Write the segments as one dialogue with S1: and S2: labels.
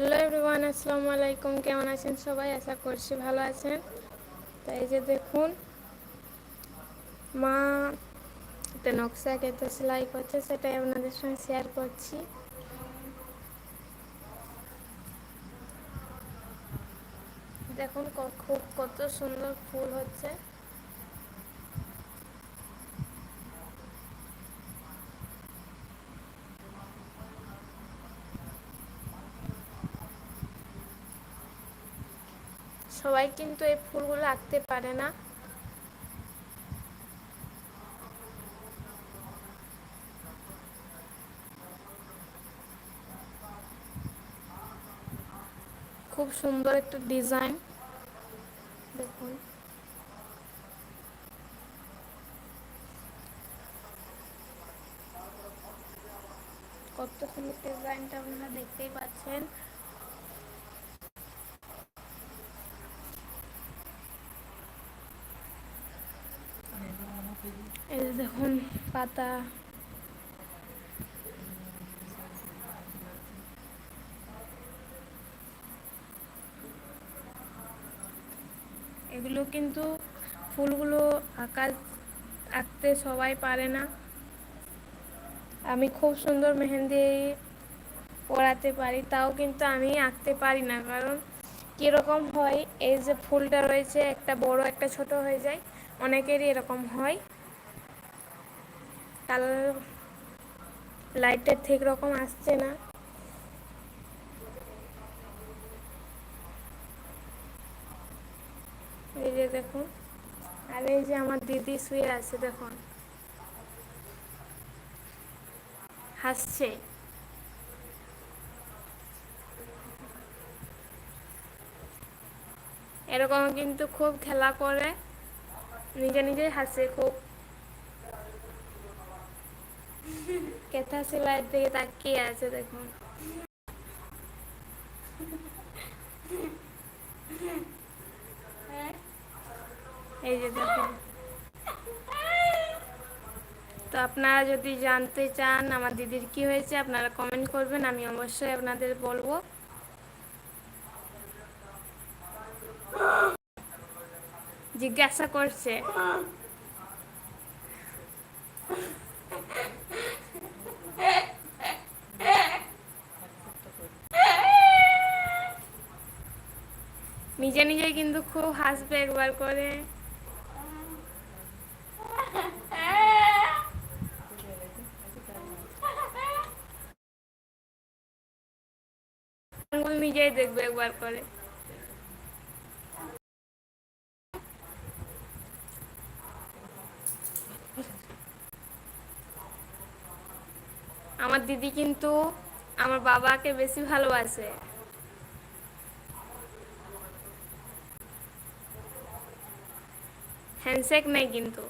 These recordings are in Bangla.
S1: হ্যালো এভরিওয়ান আসসালামু আলাইকুম কেমন আছেন সবাই? আশা করছি ভালো আছেন। তাই যে দেখুন, মা একটা নকশা কেটে সেলাই করছে, সেটাই আপনাদের সঙ্গে শেয়ার করছি। দেখুন খুব কত সুন্দর ফুল হচ্ছে। সবাই কিন্তু এই ফুলগুলো আঁকতে পারে না। খুব সুন্দর একটা ডিজাইন দেখুন কত সুন্দর ডিজাইনটা আপনারা দেখতেই পাচ্ছেন এই দেখুন, পাতা। এগুলো কিন্তু ফুলগুলো আঁকা আঁকতে সবাই পারে না। আমি খুব সুন্দর মেহেন্দি পড়াতে পারি, তাও কিন্তু আমি আঁকতে পারি না, কারণ কীরকম হয়, এই যে ফুলটা রয়েছে, একটা বড়, একটা ছোট হয়ে যায়, অনেকেরই এরকম হয়। কালার লাইটের ঠিক রকম আসছে না। এই যে দেখুন, আর এই যে আমার দিদি শুয়ে আছে, দেখুন। হাসছে। এরকম কিন্তু খুব খেলা করে। নিজে নিজেই হাসে, খুব কেথা সেলাইয়ের দিকে তাকিয়ে আছে দেখুন তো আপনারা যদি জানতে চান আমার দিদির কি হয়েছে, আপনারা কমেন্ট করবেন, আমি অবশ্যই আপনাদের বলব। জিজ্ঞাসা করছে। নিজে নিজে কিন্তু খুব হাসবে একবার করে নিজেই দেখবে একবার করে আমার দিদি কিন্তু আমার বাবাকে বেশি ভালোবাসে। হ্যান্ডশেক নেই কিন্তু।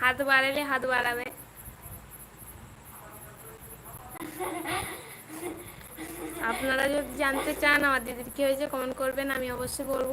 S1: হাত বাড়ালে হাত বাড়াবে। আপনারা যদি জানতে চান, আমার দিদির কি হয়েছে কমেন্ট করবেন, আমি অবশ্যই বলব।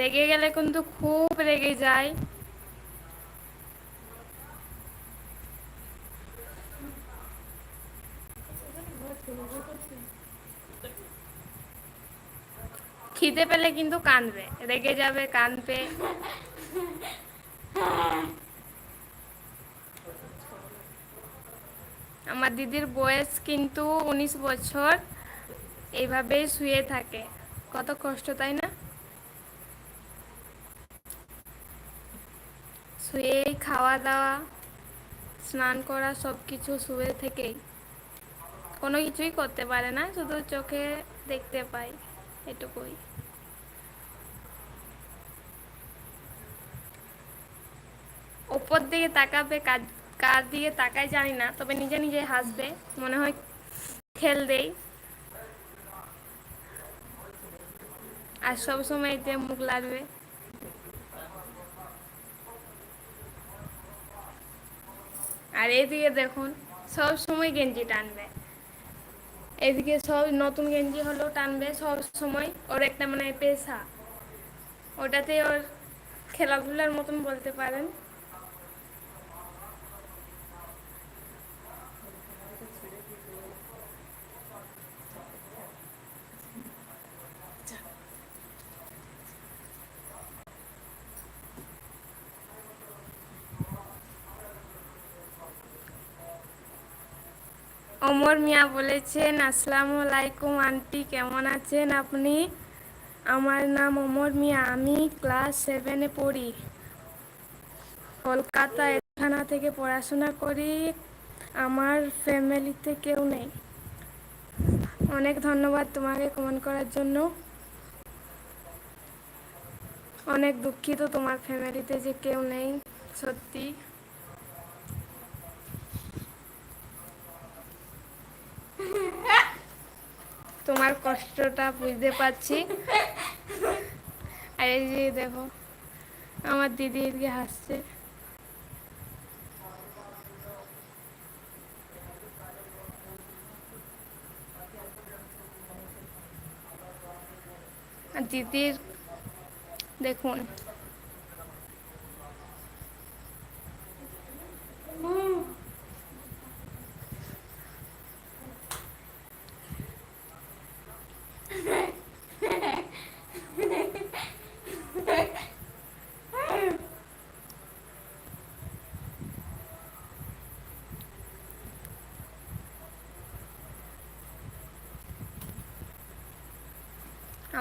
S1: রেগে গেলে কিন্তু খুব রেগে যায়। খিদে পেলে কিন্তু কাঁদবে রেগে যাবে কাঁদবে আমার দিদির বয়স কিন্তু উনিশ বছর এইভাবেই শুয়ে থাকে। কত কষ্ট, তাই না? খাওয়া দাওয়া স্নান করা সব কিছু শুয়ে থেকেই কোনো কিছুই করতে পারে না, শুধু চোখে দেখতে পাই এটুকুই। ওপর দিকে তাকাবে কার দিকে তাকায় জানি না, তবে নিজে নিজে হাসবে, মনে হয় খেল দেই। আর সবসময় এতে মুখ লাগবে। আর এদিকে দেখুন, সব সময় গেঞ্জি টানবে। এদিকে সব নতুন গেঞ্জি হলেও টানবে সব সময়, ওর একটা মানে পেশা। ওটাতে ওর খেলাধুলার মতন বলতে পারেন। অমর মিয়া বলেছেন, আসসালামু আলাইকুম আন্টি, কেমন আছেন আপনি? আমার নাম অমর মিয়া, আমি ক্লাস সেভেনে পড়ি। কলকাতা থানা থেকে পড়াশোনা করি, আমার ফ্যামিলিতে কেউ নেই। অনেক ধন্যবাদ তোমাকে কমেন্ট করার জন্য। অনেক দুঃখিত তোমার ফ্যামিলিতে যে কেউ নেই, সত্যি। তোমার কষ্টটা বুঝতে পারছি। আর এই যে দেখো আমার দিদি এদিকে হাসছে। দিদির দেখুন।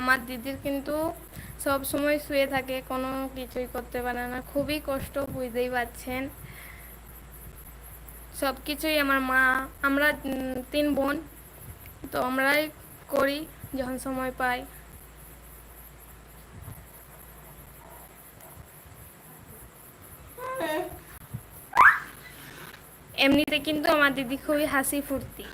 S1: আমার দিদির কিন্তু সব সময় শুয়ে থাকে, কোনো কিছুই করতে পারে না। খুবই কষ্ট, বুঝতেই পারছেন। সব কিছুই আমার মা, আমরা তিন বোন, তো আমরাই করি যখন সময় পাই। এমনিতে কিন্তু আমার দিদি খুবই হাসি ফুর্তি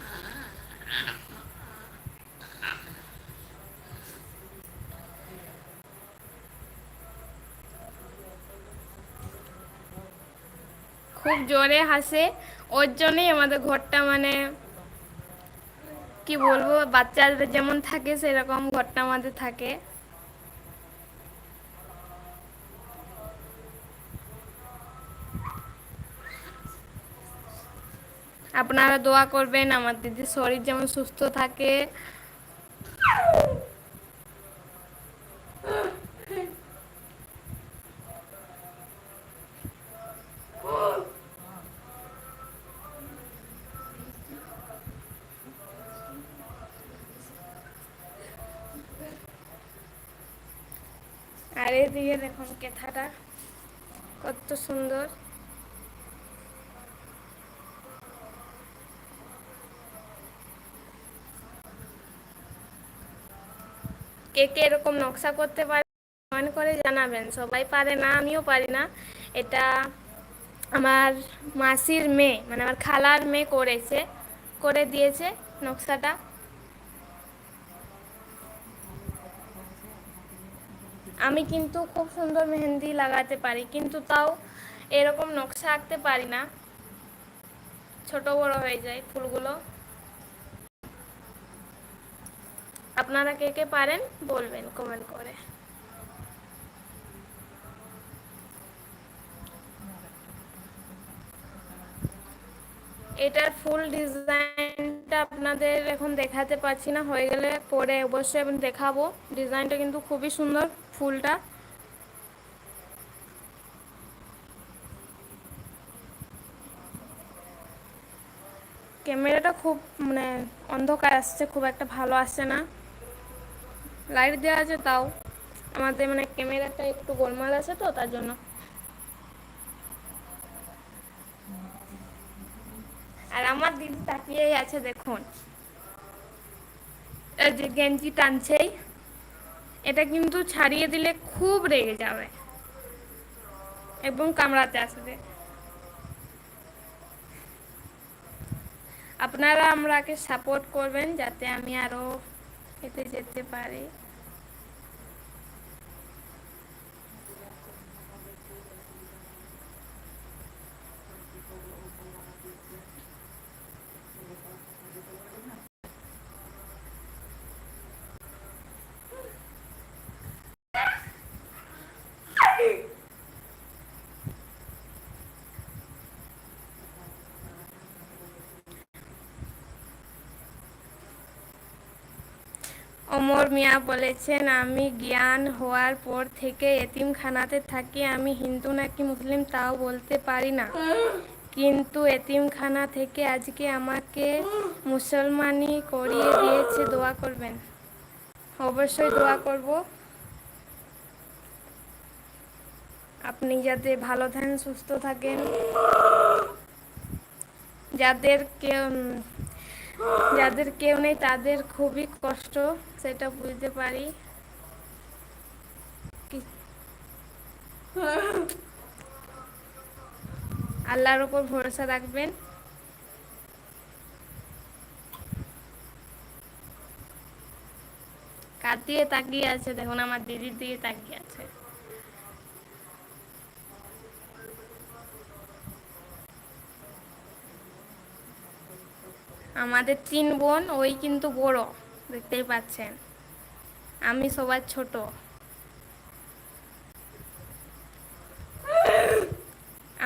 S1: খুব জোরে হাসে। ওর জন্যই আমাদের ঘরটা মানে কি বলব, বাচ্চাদের যেমন থাকে, সেরকম ঘরটা আমাদের থাকে। আপনারা দোয়া করবেন, আমার দিদির শরীর যেমন সুস্থ থাকে। আর এদিকে দেখুন কেথাটা, কত সুন্দর। কে কে এরকম নকশা করতে পারে, কমেন্ট করে জানাবেন। সবাই পারে না, আমিও পারি না। এটা আমার মাসির মেয়ে মানে আমার খালার মেয়ে করেছে, করে দিয়েছে নকশাটা। আমি কিন্তু খুব সুন্দর মেহেন্দি লাগাতে পারি, কিন্তু তাও এরকম নকশা আঁকতে পারি না। ছোট বড় হয়ে যায় ফুলগুলো। আপনারা কে কে পারেন বলবেন কমেন্ট করে। এটার ফুল ডিজাইনটা আপনাদের এখন দেখাতে পাচ্ছি না, হয়ে গেলে পরে অবশ্যই দেখাবো। ডিজাইনটা কিন্তু খুবই সুন্দর। ফুলটা। ক্যামেরাটা খুব মানে অন্ধকার আসছে, খুব একটা ভালো আসছে না। লাইট দেওয়া আছে তাও। আমাদের মানে ক্যামেরাটা একটু গোলমাল আছে তো, তার জন্য। আর আমার দিদি তাকিয়েই আছে, দেখুন। যে গেঞ্জি টানছেই। এটা কিন্তু ছাড়িয়ে দিলে খুব রেগে যাবে। এবং কামড়াতে আসবে। আপনারা আমরাকে সাপোর্ট করবেন যাতে আমি আরও এতে যেতে পারি। অমর মিয়া বলেছেন, আমি জ্ঞান হওয়ার পর থেকে এতিমখানাতে থাকি, আমি হিন্দু নাকি মুসলিম তাও বলতে পারি না। কিন্তু এতিমখানা থেকে আজকে আমাকে মুসলমানি করিয়ে দিয়েছে, দোয়া করবেন। অবশ্যই দোয়া করব। আপনি যাতে ভালো থাকেন, সুস্থ থাকেন, যাদের কেউ যাদের কেউ নেই, তাদের খুবই কষ্ট, সেটা বুঝতে পারি। আল্লাহর ওপর ভরসা রাখবেন। কার দিয়ে তাকিয়ে আছে? দেখুন, আমার দিদির দিকে তাকিয়ে আছে। আমাদের তিন বোন, ওই কিন্তু বড়, দেখতেই পাচ্ছেন। আমি সবার ছোট।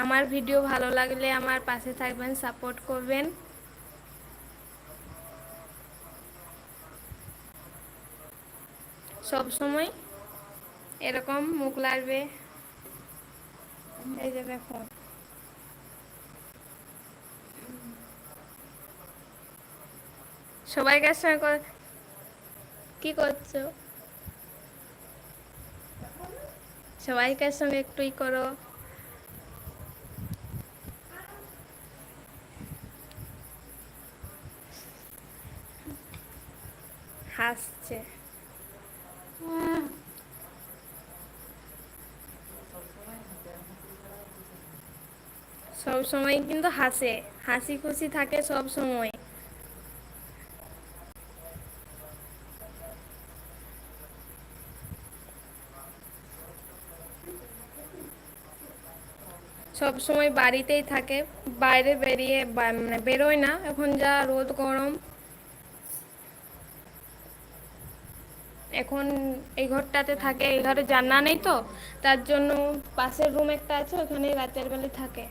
S1: আমার ভিডিও ভালো লাগলে আমার পাশে থাকবেন, সাপোর্ট করবেন। সব সময় এরকম মুখ লাগবে এই যে দেখুন সবাইকার সঙ্গে কি করছ? সবাইকার সঙ্গে একটুই করো। হাসছে। সব সময় কিন্তু হাসে। হাসি খুশি থাকে সব সময়। সব সময় বাড়িতেই থাকে। বাইরে বেরিয়ে মানে বেরোয় না। এখন যা রোদ, গরম। এখন এই ঘরটাতে থাকে। এই ঘরে জানা নেই তো। তার জন্য পাশের রুম একটা আছে ওখানে রাতের বেলা থাকে।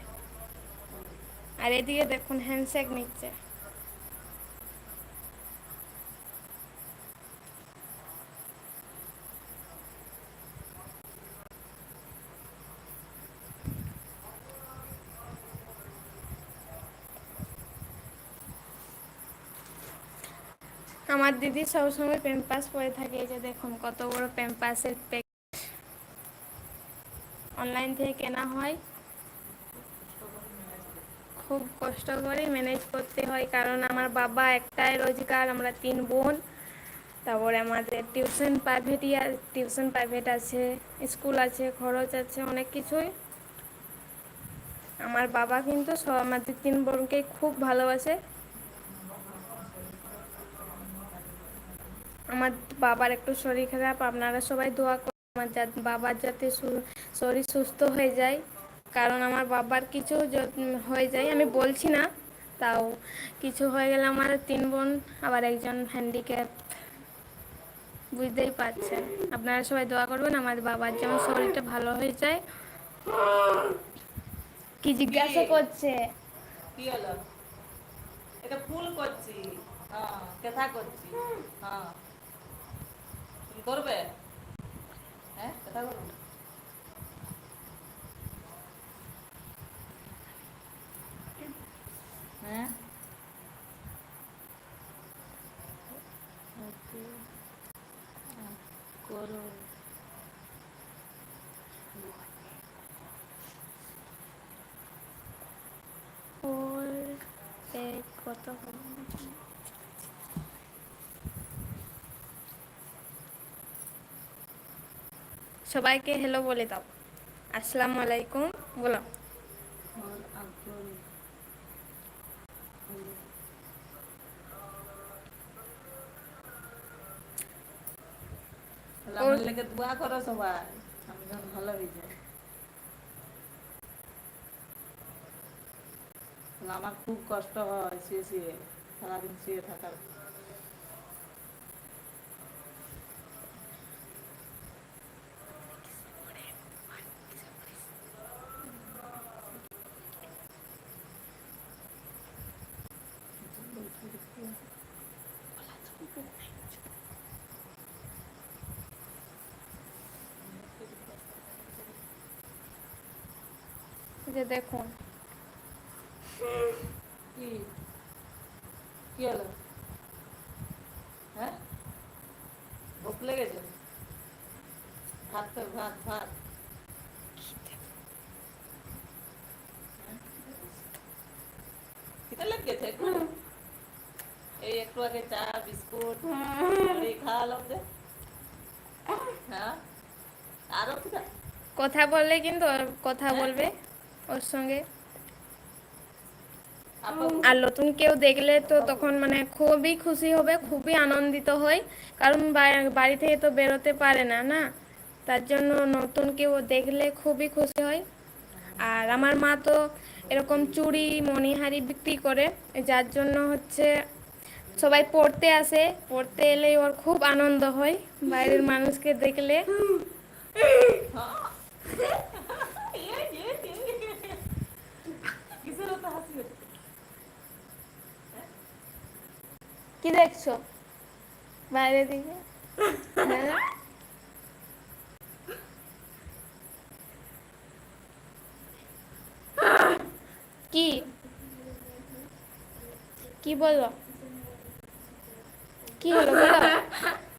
S1: আর এদিকে দেখুন হ্যান্ডশেক নিচ্ছে আমার দিদি সবসময় প্যাম্পাস পরে থাকে, এই যে দেখুন কত বড় প্যাম্পাসের প্যাক অনলাইন থেকে কেনা হয়। খুব কষ্ট করে ম্যানেজ করতে হয়, কারণ আমার বাবা একটাই রোজগার, আমরা তিন বোন। তারপরে আমাদের টিউশন প্রাইভেট টিউশন প্রাইভেট আছে স্কুল আছে, খরচ আছে, অনেক কিছুই। আমার বাবা কিন্তু আমাদের তিন বোনকে খুব ভালোবাসে। আমার বাবার একটু শরীর খারাপ আপনারা সবাই দোয়া করুন আমার বাবার যাতে শরীর সুস্থ হয়ে যায়। কারণ আমার বাবার কিছু হয়ে যায় আমি বলছি না তাও কিছু হয়ে গেলে আমার তিন বোন আবার একজন হ্যান্ডিক্যাপ বুঝতেই পারছেন। আপনারা সবাই দোয়া করবেন আমার বাবার যেমন শরীরটা ভালো হয়ে যায়। কি জিজ্ঞাসা করছে?
S2: কি হলো? এটা ফুল করছি। হ্যাঁ কেথা করছি? হ্যাঁ। করবে? হ্যাঁ কেথা করবে হ্যাঁ। করো।
S1: ওর এক সবাইকে হ্যালো বলে দাও। আসসালাম আলাইকুম বলো।
S2: আমার খুব কষ্ট হয় সারাদিন শুয়ে থাকার।
S1: দেখুন।
S2: কি? কি হলো? হ্যাঁ? ভোক লেগেছে? ভাত তো ভাত ভাত। খিদে লেগেছে একটু? এই একটু আগে চা বিস্কুট খাওয়ালাম যে হ্যাঁ? আরও খিদা?
S1: কথা বললে কিন্তু কথা
S2: হ্যাঁ।
S1: বলবে। ওর সঙ্গে। আর নতুন কেউ দেখলে তো তখন মানে খুবই খুশি হবে খুবই আনন্দিত হয়। কারণ বাড়ি থেকে তো বেরোতে পারে না না? তার জন্য নতুন কেউ দেখলে খুবই খুশি হয়। আর আমার মা তো এরকম চুড়ি মণিহারি বিক্রি করে যার জন্য হচ্ছে সবাই পড়তে আসে। পড়তে এলে ওর খুব আনন্দ হয়। বাইরের মানুষকে দেখলে
S2: কিসের ওটা হাসি হচ্ছে
S1: কি দেখছ? বাইরে দিকে? হ্যাঁ? কি? কি বলো কি হলো? বলো।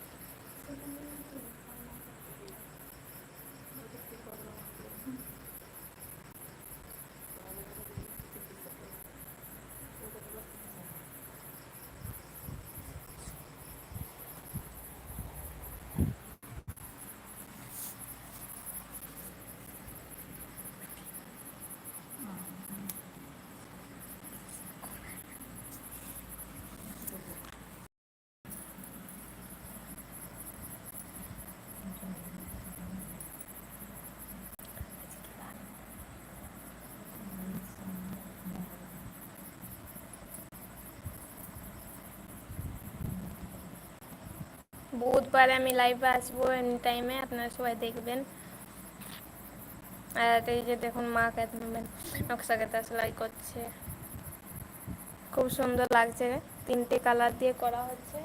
S1: বুধবারে আমি লাইভে আসব এনি টাইমে আপনারা সবাই দেখবেন। আর এই যে দেখুন মা কেমন নকশা কেতা সেলাই করছে। খুব সুন্দর লাগছে তিনটে কালার দিয়ে করা হচ্ছে।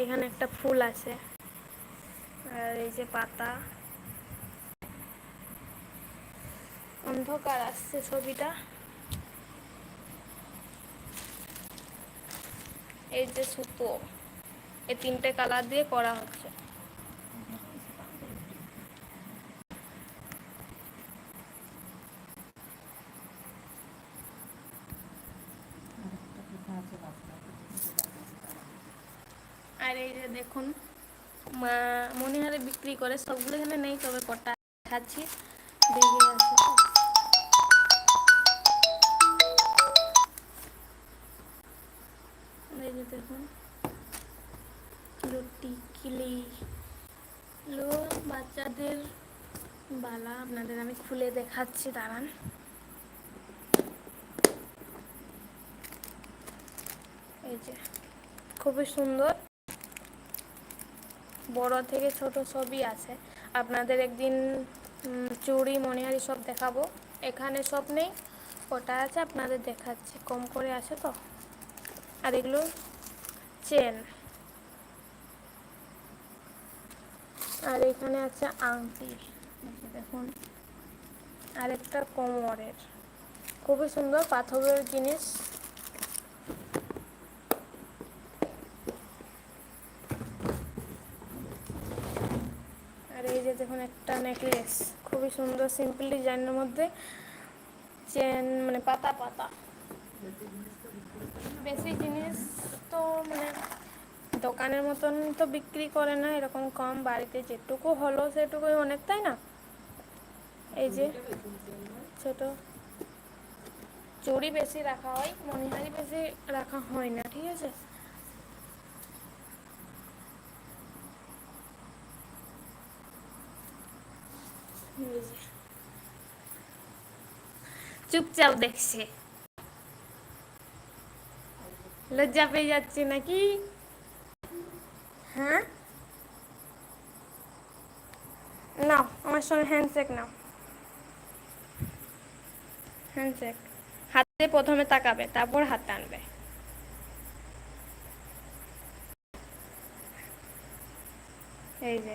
S1: এখানে একটা ফুল আছে। আর এই যে পাতা। অন্ধকার আসছে ছবিটা। এই যে সুতো, এই তিনটে কালার দিয়ে করা হচ্ছে। আর এই যে দেখুন, মা মনিহারে বিক্রি করে সবগুলো এখানে নেই, তবে কটা খাচ্ছি দেখে আছে দেখুন। রুটি কিলি। লো বাচ্চাদের বালা আপনাদের, আমি খুলে দেখাচ্ছি, দাঁড়ান। এই যে, খুবই সুন্দর। বড় থেকে ছোট সবই আছে। আপনাদের একদিন চুড়ি মণিহারি সব দেখাবো। এখানে সব নেই, ওটা আছে, আপনাদের দেখাচ্ছি। কম করে আছে তো। আর এগুলো চেন আর এখানে আছে আংটি। দেখুন আর একটা কোমরের। খুবই সুন্দর পাথরের জিনিস। আর এই যে দেখুন একটা নেকলেস খুবই সুন্দর সিম্পল ডিজাইনের মধ্যে চেন মানে পাতা পাতা। বেশি জিনিস তো মানে দোকানের মতন তো বিক্রি করে না, এরকম কম বাড়িতে যেটুকু হলো সেটুকুই অনেক, তাই না? এই যে ছোট চুড়ি বেশি রাখা হয় মনিহারি বেশি রাখা হয় না, ঠিক আছে? চুপচাপ দেখছে। লজ্জা পেয়ে যাচ্ছে নাকি? হ্যাঁ? নাও, আমার সঙ্গে হ্যান্ডশেক নাও। হ্যান্ডশেক হাতে প্রথমে তাকাবে, তারপর হাত টানবে এই যে।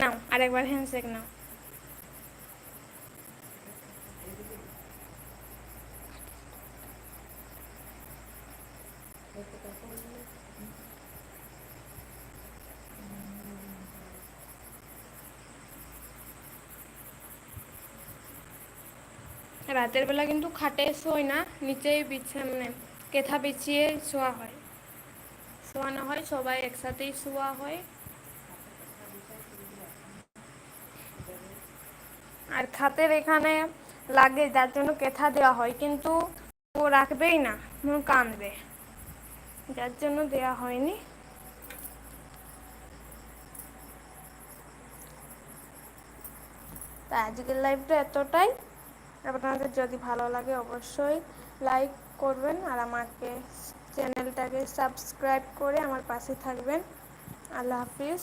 S1: নাও, আরেকবার হ্যান্ডশেক নাও। রাতের বেলা কিন্তু খাটে শোয় না, নিচেই বিছে মানে কেথা বিছিয়ে শোয়া হয়। শোয়ানো হয়, সবাই একসাথেই শোয়া হয়। আর খাতের এখানে লাগে, যার জন্য কেথা দেওয়া হয়, কিন্তু ও রাখবেই না ও কাঁদবে। যার জন্য দেয়া হয়নি। আজকের লাইভটা এতটাই। আপনাদের যদি ভালো লাগে অবশ্যই লাইক করবেন আর আমাকে চ্যানেলটাকে সাবস্ক্রাইব করে আমার পাশে থাকবেন। আল্লাহ হাফিজ।